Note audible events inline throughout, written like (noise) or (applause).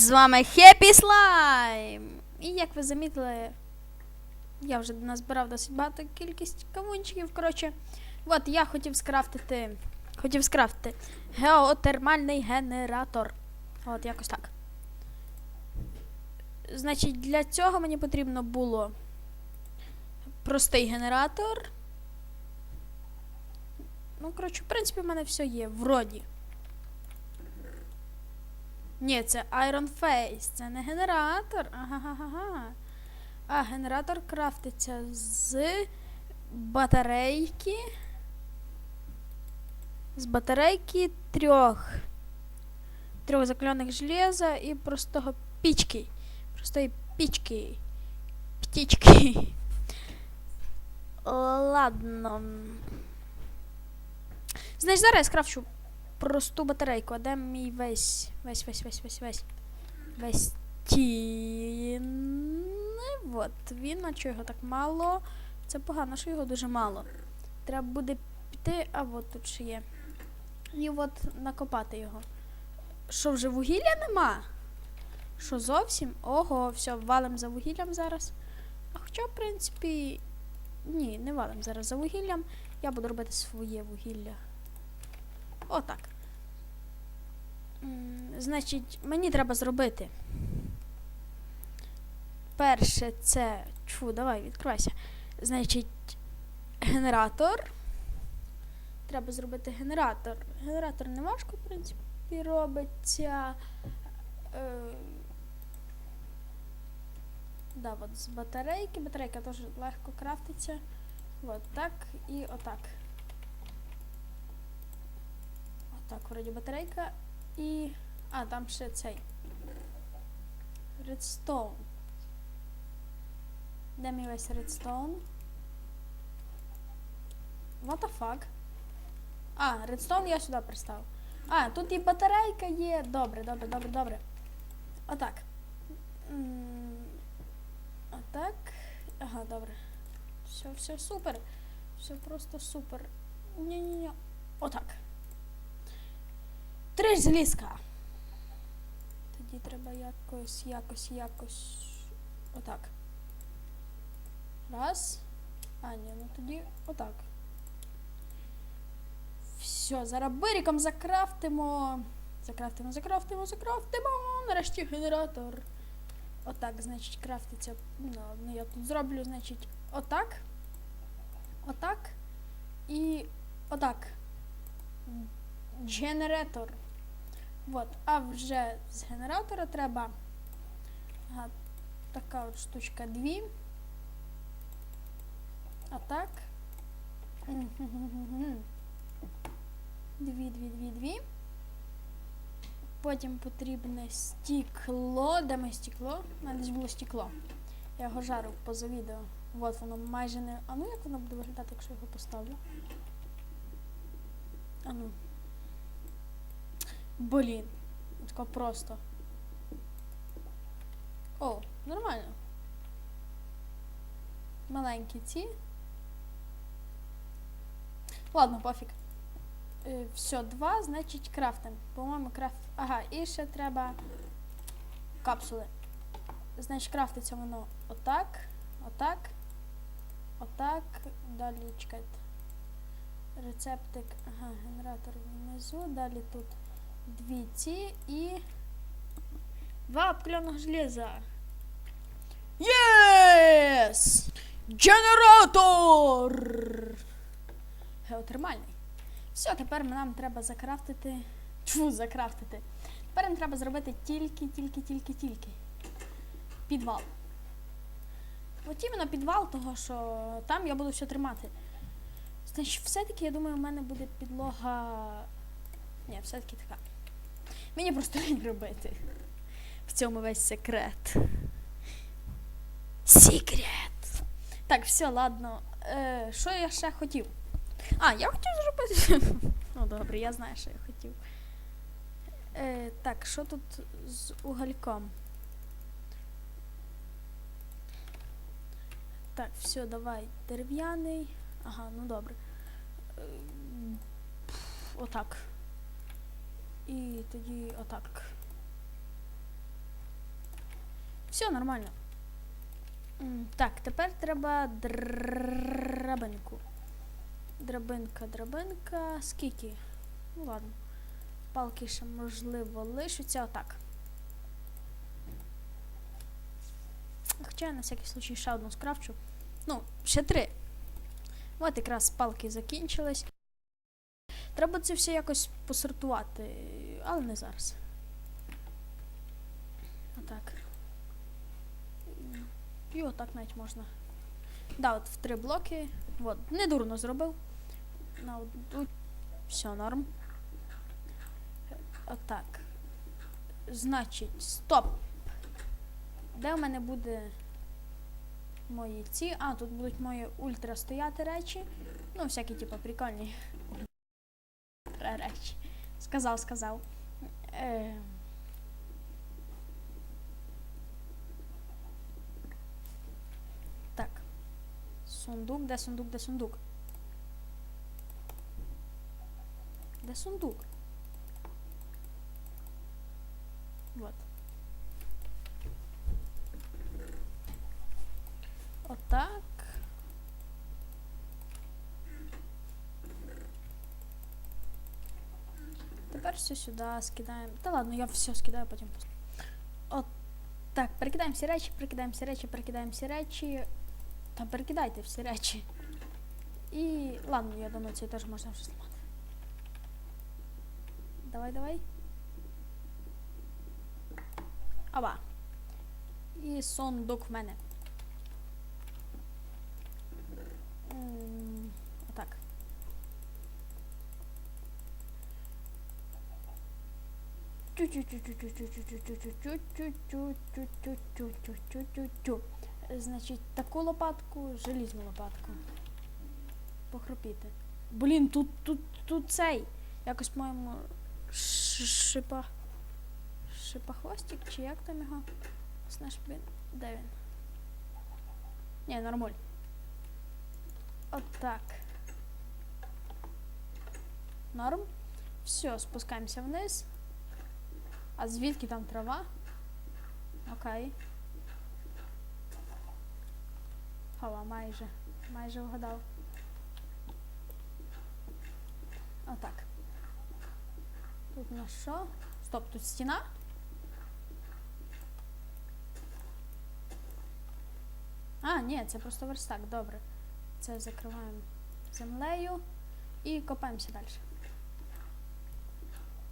З вами Хеппі Слайм! І як ви замітили, я вже назбирав досить багато кількість кавунчиків. Коротше, от я хотів скрафтити. Хотів скрафтити геотермальний генератор. От якось так. Значить, для цього мені потрібно було простий генератор. Ну, коротше, в принципі, в мене все є. Вроді. Ні, це Iron Face, це не генератор. Ага-га-га. А генератор крафтиться з батарейки. З батарейки трьох. Трьох закльоних железа і простого пічки. Простої пічки. Птічки. Ладно. Значить, зараз я скрафчу просту батарейку. А де мій весь. Весь, весь, весь, весь, весь. Весь тін. От він, а чого його так мало. Це погано, що його дуже мало. Треба буде піти, а от тут ще є. І от накопати його. Що вже вугілля нема? Що зовсім? Ого, все, валим за вугіллям зараз. А хоча, в принципі, ні, не валим зараз за вугіллям. Я буду робити своє вугілля. Отак. Значить, мені треба зробити. Перше це. Чу, давай, відкривайся. Значить, генератор. Треба зробити генератор. Генератор не важко, в принципі, робиться. Е, да, от з батарейки. Батарейка теж легко крафтиться. От так і отак. Отак, вроді батарейка. І. А, там ще цей. Redstone. Де мій весь redstone? What the fuck? А, redstone я сюди приставив. А, тут і батарейка є. Добре, добре, добре, добре. Отак. Отак. Ага, добре. Все, все супер. Все просто супер. Ні-ні-ні. Отак. Три злізка. Тоді треба якось, якось, якось. Отак. Раз. А, ні, ну тоді отак. Все, зараз биріком закрафтимо. Закрафтимо, закрафтимо, закрафтимо. Нарешті генератор. Отак, значить, крафтиться. Ну, я тут зроблю, значить, отак. Отак. І отак. Генератор. Вот. А вже з генератора треба. Ага, така от штучка дві. А так. (laughs) Дві, дві, дві, дві. Потім потрібне стекло. Де моє стекло? У мене десь було стекло. Я його жарив поза відео. От воно майже не. А ну як воно буде виглядати, якщо його поставлю? А ну. Блін. Тако просто. О, нормально. Маленькі ці. Ладно, пофіг. Е, все, два, значить крафтим. По-моєму, крафт. Ага, і ще треба капсули. Значить, крафтиться воно отак, отак, отак. Далі чекайте. Рецептик. Ага, генератор внизу. Далі тут дві ці і. Два обкляних железа. Єс! Генератор! Геотермальний. Все, тепер нам треба закрафтити. Чу, закрафтити. Тепер нам треба зробити тільки, тільки, тільки, тільки. Підвал. От іменно підвал, того що там я буду все тримати. Значить, все-таки, я думаю, у мене буде підлога. Ні, все-таки така. Мені просто лінь робити. В цьому весь секрет. Секрет. Так, все, ладно. Е, що я ще хотів? А, я хотів зробити. (laughs) Ну, добре, я знаю, що я хотів. Е, так, що тут з угольком? Так, все, давай. Дерев'яний. Ага, ну добре. Е, отак. І тоді отак. Все нормально. Так, тепер треба драбинку. Драбинка, драбинка. Скільки? Ну ладно. Палки ще можливо лишаться. Отак. Хоча я на всякий случай ще одну скрафчу. Ну, ще три. От якраз палки закінчились. Треба це все якось посортувати, але не зараз. Отак. І отак навіть можна. Да, от в три блоки. От, не дурно зробив. На одну. Все, норм. Отак. Значить, стоп. Де в мене буде мої ці? А, тут будуть мої ультра стояти речі. Ну, всякі, типу, прикольні. Сказав, сказав. Е... Так. Сундук, де сундук, де сундук? Де сундук? Вот. Отак. Тепер все сюди скидаємо. Та ладно, я все скидаю, потім. От так, перекидаємо всі речі, перекидаємо всі речі, перекидаємо всі речі. Та перекидайте всі речі. І ладно, я думаю, це теж можна вже зламати. Давай, давай. Аба. І сундук в мене. Значить, таку лопатку, желізну лопатку. Похропіти. Блін, тут, тут, тут цей. Якось, ш- шипа. Шипохвостик, чи як там його? Знаєш, блін, де він? Ні, нормаль. От. Норм. Все, спускаємося вниз. А звідки там трава? Окей. Хова, майже. Майже вгадав. Отак. Тут у нас що? Стоп, тут стіна? А, ні, це просто верстак, добре. Це закриваємо землею і копаємося далі.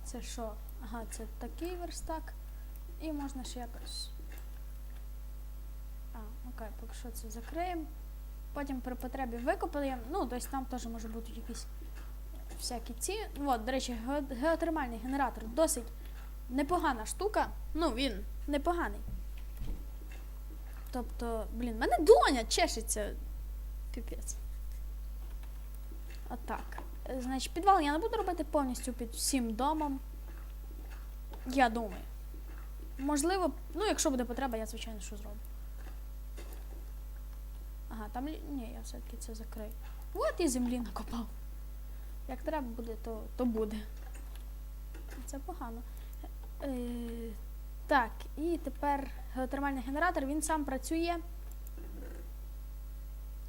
Це що? Ага, це такий верстак. І можна ще якось. А, окей, поки що це закриємо. Потім при потребі викопаємо. Ну, тобто там теж може бути якісь всякі ці. От, до речі, геотермальний генератор досить непогана штука. Ну, він непоганий. Тобто, блін, мене доня чешеться. Піпець. Отак. Е, Значить, підвал я не буду робити повністю під всім домом. Я думаю. Можливо, ну, якщо буде потреба, я звичайно що зроблю. Ага, там ні, я все-таки це закрию. От і землі накопав. Як треба буде, то, то буде. Це погано. Е, так, і тепер геотермальний генератор, він сам працює.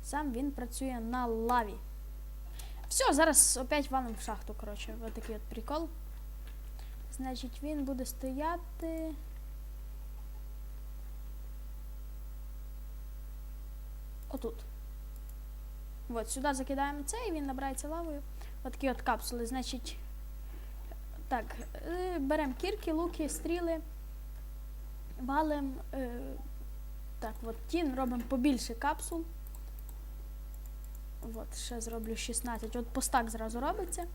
Сам він працює на лаві. Все, зараз опять валим в шахту, коротше. Ось такий от прикол. Значить, він буде стояти. Отут. От, сюди закидаємо це і він набирається лавою. От такі от капсули. Значить. Так, е, беремо кірки, луки, стріли, валим. Е, так, от тін робимо побільше капсул. От, ще зроблю 16. От постак зразу робиться.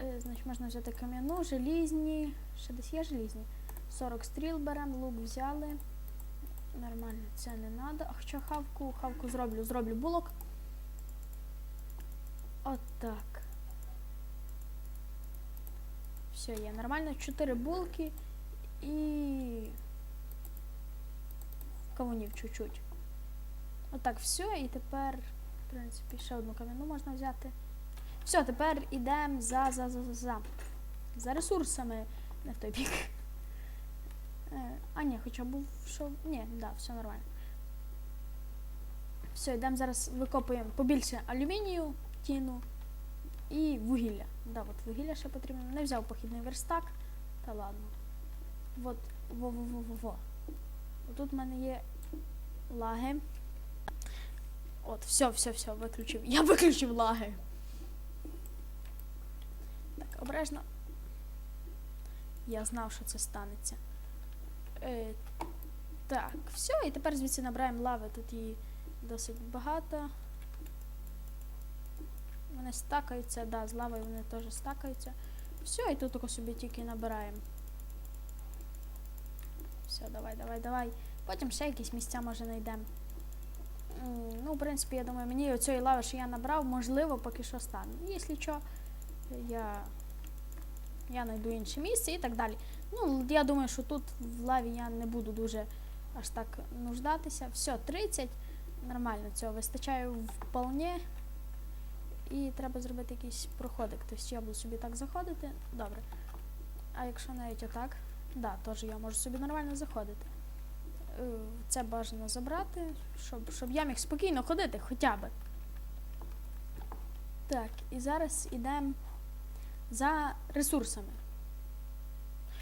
Е, значить, можна взяти кам'яну, желізні. Ще десь є желізні. 40 стріл беремо, лук взяли. Нормально, це не треба. А хоча хавку, хавку зроблю, зроблю булок. От так. Все, є нормально. 4 булки і кавунів чуть-чуть. Отак, все, і тепер, в принципі, ще одну кам'яну можна взяти. Все, тепер йдемо за, за, за, за, за. За ресурсами. Не в той бік. Е, а ні, хоча був що. Ні, да, все нормально. Все, йдемо зараз викопуємо побільше алюмінію, тіну і вугілля. Да, от вугілля ще потрібно. Не взяв похідний верстак. Та ладно. От, во-во-во-во-во. Тут в мене є лаги. От, все, все, все, виключив. Я виключив лаги. Обережно. Я знав, що це станеться. Е, так, все, і тепер звідси набираємо лави. Тут її досить багато. Вони стакаються, да, з лавою вони теж стакаються. Все, і тут тако собі тільки набираємо. Все, давай, давай, давай. Потім ще якісь місця може знайдемо. Ну, в принципі, я думаю, мені оцієї лави, що я набрав, можливо, поки що стане. Якщо що, я, я знайду інше місце і так далі. Ну, я думаю, що тут в лаві я не буду дуже аж так нуждатися. Все, 30. Нормально цього вистачає вполне. І треба зробити якийсь проходик. Тобто я буду собі так заходити. Добре. А якщо навіть отак, да, теж я можу собі нормально заходити. Е, Це бажано забрати, щоб, щоб я міг спокійно ходити хоча б. Так, і зараз йдемо за ресурсами.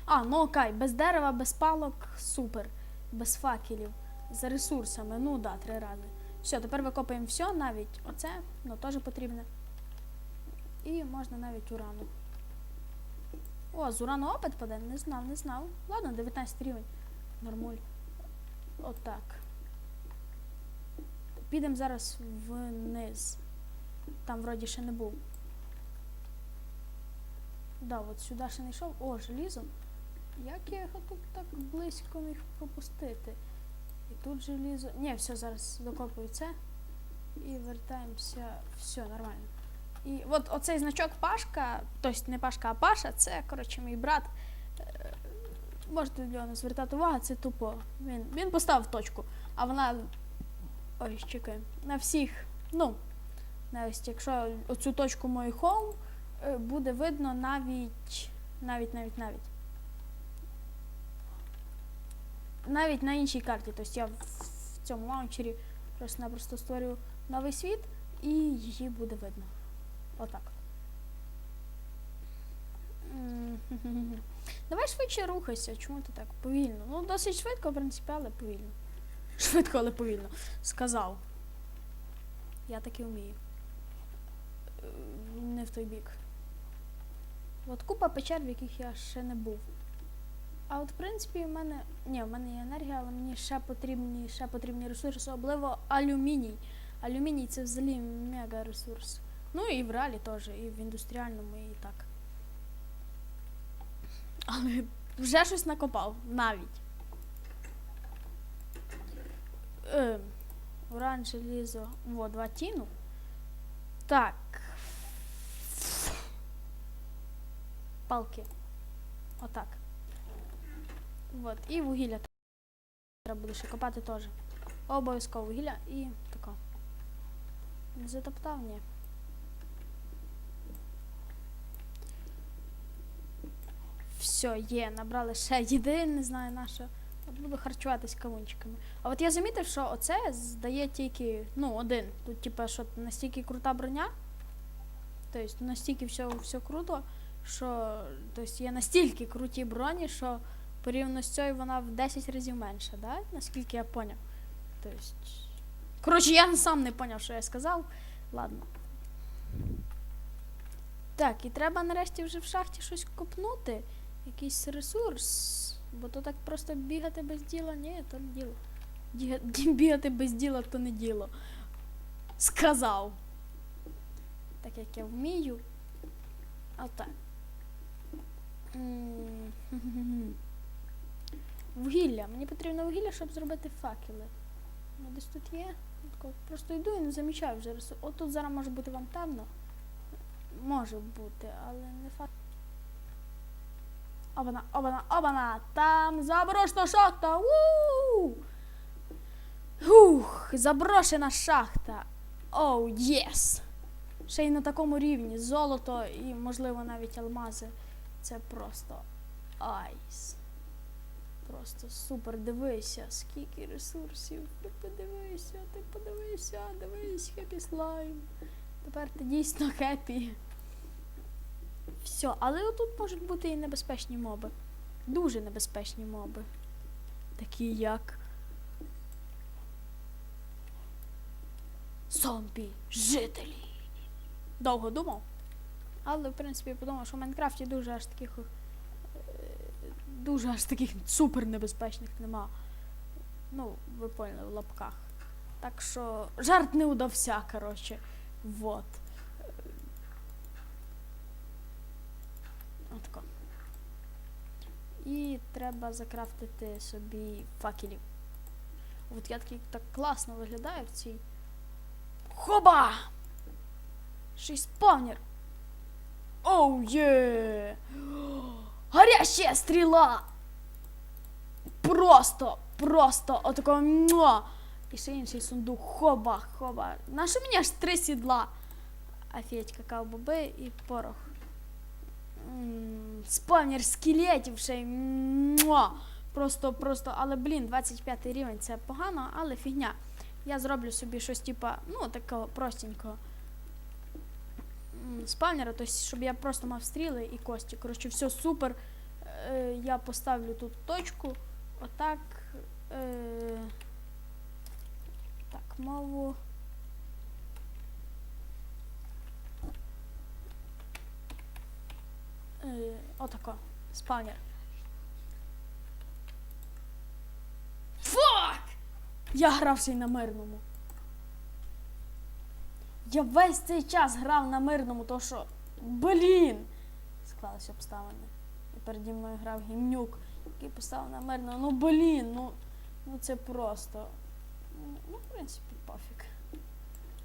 А, ну окей, без дерева, без палок, супер. Без факелів. За ресурсами, ну да, три рази. Все, тепер викопаємо все, навіть оце, ну теж потрібне. І можна навіть урану. О, з урану опит паде? Не знав, не знав. Ладно, 19 рівень. Нормуль. Отак. Підемо зараз вниз. Там вроді ще не був. Да, от сюди ще не йшов. О, желізо. Як я його тут так близько міг пропустити? І тут желізо. Ні, все, зараз докопую це. І вертаємося. Все, нормально. І от оцей значок Пашка, тобто не Пашка, а Паша, це, коротше, мій брат. Е, Можете до нього звертати увагу, це тупо. Він, він поставив точку, а вона. Ой, чекай. На всіх. Ну, навіть якщо оцю точку мою е, буде видно навіть. Навіть, навіть, навіть. Навіть на іншій карті. Тобто я в цьому лаунчері просто-напросто створю новий світ і її буде видно. Отак. Давай швидше рухайся. Чому ти так повільно? Ну, досить швидко, в принципі, але повільно. (laughs) Швидко, але повільно. Сказав. Я таки вмію. Е, Не в той бік. От купа печер, в яких я ще не був. А от, в принципі, в мене. Ні, в мене є енергія, але мені ще потрібні, ще потрібні ресурси, особливо алюміній. Алюміній це взагалі мега ресурс. Ну і в реалі теж, і в індустріальному, і так. Але вже щось накопав, навіть. Ем, уран, желізо. Во, два тіну. Так. Палки. Отак. Вот. І вугілля треба буде ще копати теж. Обов'язково вугілля і тако. Не затоптав, ні. Все, є, набрали ще їди, не знаю на що. От буду харчуватись кавунчиками. А от я замітив, що оце здає тільки, ну, один. Тут, типа, що настільки крута броня. Тобто настільки все, все круто, що тобто, є настільки круті броні, що порівняно з цією вона в 10 разів менша, да? Наскільки я поняв. Тобто. Коротше, я сам не поняв, що я сказав. Ладно. Так, і треба нарешті вже в шахті щось копнути. Якийсь ресурс. Бо то так просто бігати без діла, ні, то не діло. (laughs) Бігати без діла то не діло. Сказав. Так як я вмію. Отак. (laughs) Вугілля. Мені потрібно вугілля, щоб зробити факели. Ну, десь тут є. Просто йду і не замічаю вже. От тут зараз може бути вам темно. Може бути, але не факт. Обана, обана, обана! Там заброшена шахта! у Ух, заброшена шахта! Оу, єс! Ще й на такому рівні. Золото і, можливо, навіть алмази. Це просто айс. Просто супер, дивися, скільки ресурсів. Ти подивися, ти подивися, дивись, хеппі слайм. Тепер ти дійсно хеппі. Все, але отут можуть бути і небезпечні моби. Дуже небезпечні моби. Такі як. Зомбі, жителі. Довго думав. Але, в принципі, подумав, що в Майнкрафті дуже аж таких. е, Дуже аж таких супер небезпечних нема. Ну, ви поняли, в лапках. Так що жарт не удався, коротше. Вот. Отако. І треба закрафтити собі факелів. От я такий так класно виглядаю в цій. Хоба! Й спавнер. Оу є! Горящая стріла! Просто, просто отако муа! І ще інший сундук. Хоба, хоба. Нащо мені аж три сідла? Офігеть, какао боби і порох. Спавнер скелетів ще й муа! Просто, просто, але блін, 25 рівень це погано, але фігня. Я зроблю собі щось типа, ну, такого простенького спавнера, тобто, щоб я просто мав стріли і кості. Коротше, все супер. Е, я поставлю тут точку. Отак. Е, так, мову. Е, отако. Спавнер. Фак! Я грався й на мирному. Я весь цей час грав на мирному, то що. Блін! Склалися обставини. І переді мною грав гімнюк, який поставив на мирному. Ну блін, ну, ну це просто. Ну, в принципі, пофіг.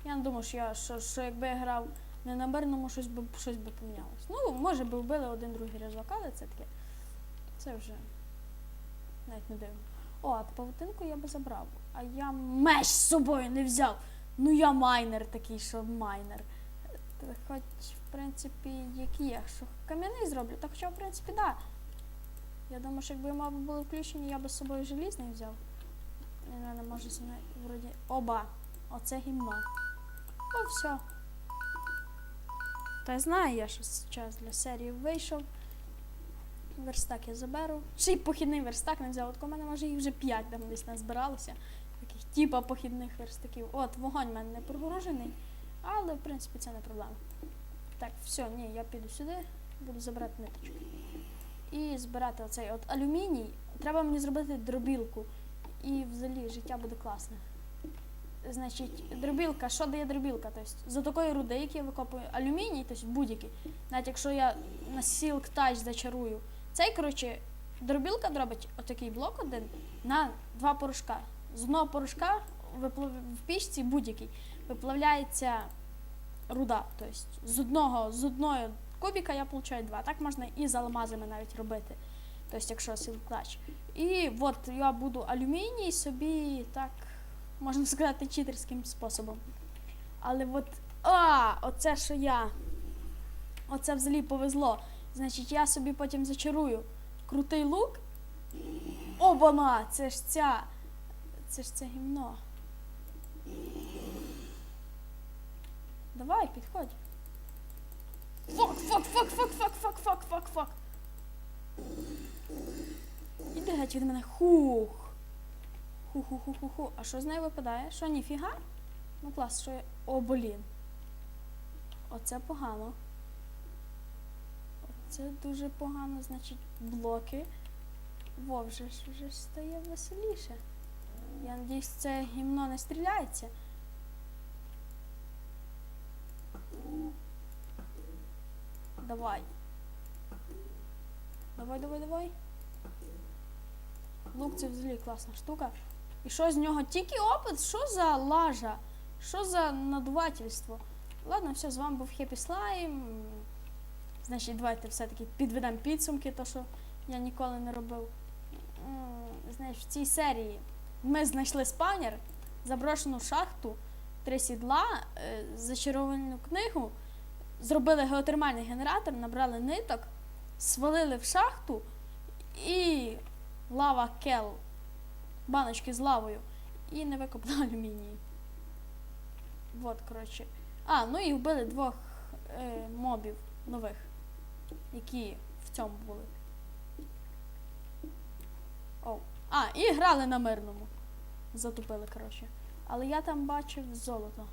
Я не думаю, що я що, що якби я грав не на мирному, щось би щось би помінялось. Ну, може би вбили один другий разок, але це таке. Це вже навіть не дивно. О, а павутинку я би забрав. А я меч з собою не взяв. Ну я майнер такий, що майнер. Хоч, в принципі, який я, що кам'яний зроблю, та хоча, в принципі, да. Я думаю, що якби мапи були включені, я би з собою желізний взяв. Він мене може зі мною вроді. Оба! Оце гімно. О, все. Та я знаю я, що час для серії вийшов. Верстак я заберу. Ще похідний верстак не взяв. От у мене може їх вже п'ять там десь назбиралося. Типа похідних верстаків. От, вогонь в мене не прогорожений, але в принципі це не проблема. Так, все, ні, я піду сюди, буду забирати ниточку. І збирати оцей от алюміній. Треба мені зробити дробілку. І взагалі життя буде класне. Значить, дробілка, що дає дробілка? Тобто, за такої руди, які я викопую алюміній, тобто будь-який, навіть якщо я на Silk Touch зачарую, цей, коротше, дробілка дробить отакий блок один на два порошка. З одного порошка виплав... в пічці будь-який виплавляється руда. Тобто з одного, з одної кубіка я получаю два. Так можна і з алмазами навіть робити. Тобто, якщо Touch. І от я буду алюміній собі так, можна сказати, читерським способом. Але от, а, оце що я. Оце взагалі повезло. Значить, я собі потім зачарую крутий лук. Обана! Це ж ця. Це ж це гімно. Давай, підходь. Фак, фак, фак, фак, фак, фак, фак, фак, фак. Іди геть від мене. Хух. Ху-ху-ху-ху-ху. А що з нею випадає? Що, ніфіга? Ну клас, що я. О, блін. Оце погано. Це дуже погано, значить, блоки. Во, вже ж вже стає веселіше. Я надіюсь, це гімно не стріляється. Давай. Давай, давай, давай. Лук це взагалі класна штука. І що з нього? Тільки опит? Що за лажа? Що за надувательство? Ладно, все, з вами був Хеппі Слайм. Значить, давайте все-таки підведемо підсумки, то що я ніколи не робив. Знаєш, в цій серії ми знайшли спавнер, заброшену шахту, три сідла, е, зачаровану книгу, зробили геотермальний генератор, набрали ниток, свалили в шахту і лава кел. Баночки з лавою. І не викопали алюмінії. Вот, коротше. А, ну і вбили двох е, мобів нових, які в цьому були. Оу. А, і грали на мирному. Затупили, коротше. Але я там бачив золото.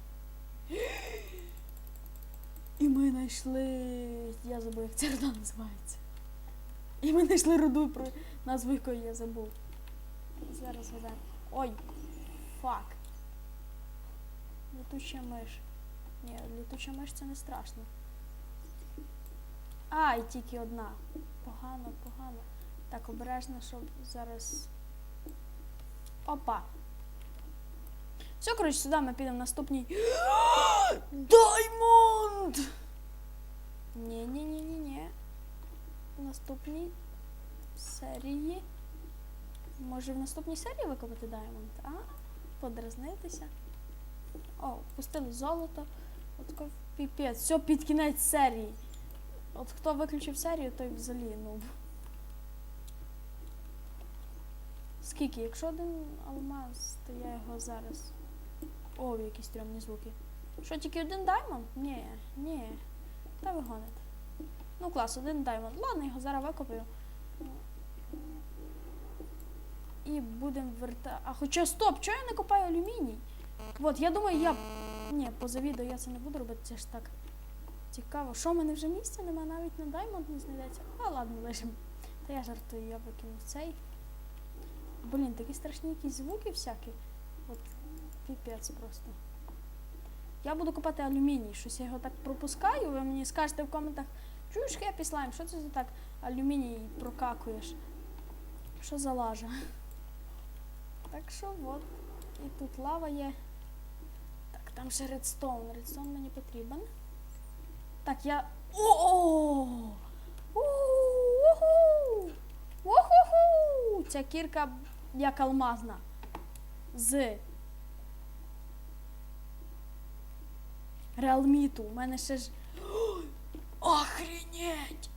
І ми знайшли. Я забув, як ця руда називається. І ми знайшли руду, про назву якої я забув. Зараз ведемо. Ой, фак. Летуча миш. Ні, летуча миш це не страшно. А, і тільки одна. Погано, погано. Так, обережно, щоб зараз. Опа. Все, коротше, сюди ми підемо наступній. (gasps) Даймонд! ні ні ні ні ні наступній серії. Може в наступній серії викопати Даймонд, а? Подразнитися. О, пустили золото. От піпець. Все під кінець серії. От хто виключив серію, той взагалі ну. Скільки? Якщо один алмаз, то я його зараз. О, якісь стрьомні звуки. Що, тільки один даймонд? Ні, ні. Та ви гоните. Ну клас, один даймонд. Ладно, його зараз викопаю. І будемо верта. А хоча стоп, чого я не копаю алюміній? От, я думаю, я. Ні, поза відео я це не буду робити, це ж так цікаво. Що в мене вже місця нема, навіть на даймонд не знайдеться. А ладно, лишимо. Та я жартую, я викинув цей. Блін, такі страшні якісь звуки всякі. От піпець просто. Я буду копати алюміній, щось я його так пропускаю. Ви мені скажете в коментах, чуєш хеппі слайм, що це за так алюміній прокакуєш? Що за лажа? Так що от. І тут лава є. Так, там ще редстоун. Редстоун мені потрібен. Так, я. О! Ця кірка як алмазна. З реалміту. У мене ще ж. (gasps) Охренеть!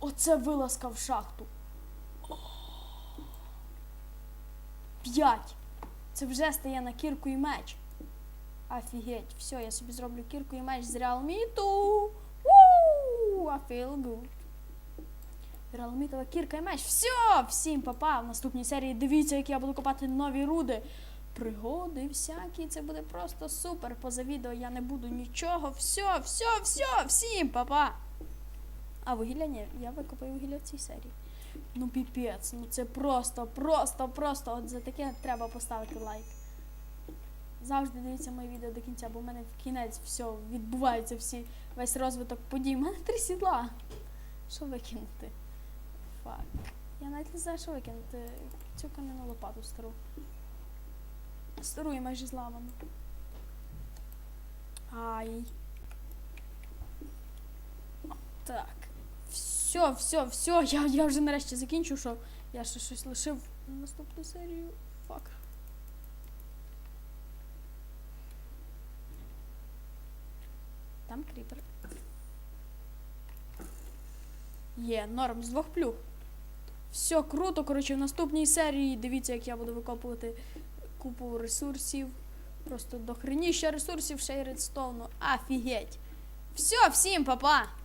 Оце вилазка в шахту. (gasps) П'ять. Це вже стає на кірку і меч. Офігеть. Все, я собі зроблю кірку і меч з реалміту. I feel good. Реалмітова кірка і меч. Все! Всім папа! В наступній серії дивіться, як я буду копати нові руди. Пригоди всякі, це буде просто супер. Поза відео я не буду нічого. Все, все, все, всім папа! А вугілля ні, я викопаю вугілля в цій серії. Ну піпець, ну це просто, просто, просто. От за таке треба поставити лайк. Завжди дивіться моє відео до кінця, бо в мене в кінець все відбувається всі, весь розвиток подій. У мене три сідла. Що викинути? Фак. Я навіть не знаю, що викинути. Цю кам'яну лопату стару. Стару і майже зламану. Ай. Так. Все, все, все. Я, я вже нарешті закінчу, що я ще щось лишив на наступну серію. Фак. Там кріпер. Є, норм, з двох плюх. Все круто, коротше, в наступній серії дивіться, як я буду викопувати купу ресурсів. Просто до хреніща ресурсів ще й редстоуну. Офігеть. Все, всім, па-па!